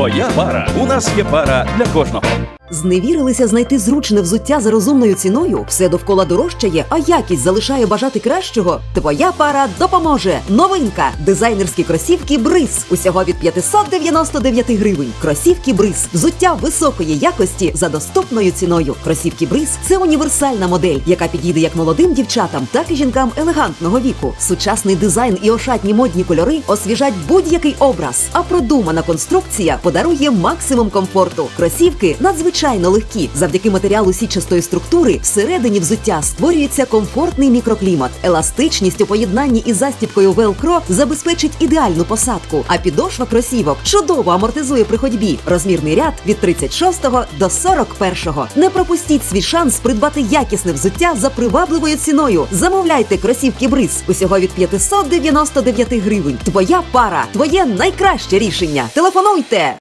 Твоя пара. У нас є пара для кожного. Зневірилися знайти зручне взуття за розумною ціною. Все довкола дорожчає, а якість залишає бажати кращого. Твоя пара допоможе. Новинка. Дизайнерські кросівки Бриз. Усього від 599 гривень. Кросівки Бриз. Взуття високої якості за доступною ціною. Кросівки Бриз це універсальна модель, яка підійде як молодим дівчатам, так і жінкам елегантного віку. Сучасний дизайн і ошатні модні кольори освіжать будь-який образ. А продумана конструкція подарує максимум комфорту. Кросівки надзвичайно легкі. Завдяки матеріалу січастої структури всередині взуття створюється комфортний мікроклімат. Еластичність у поєднанні із застібкою Velcro забезпечить ідеальну посадку. А підошва кросівок чудово амортизує при ходьбі. Розмірний ряд від 36 до 41. Не пропустіть свій шанс придбати якісне взуття за привабливою ціною. Замовляйте кросівки Бриз усього від 599 гривень. Твоя пара, твоє найкраще рішення. Телефонуйте!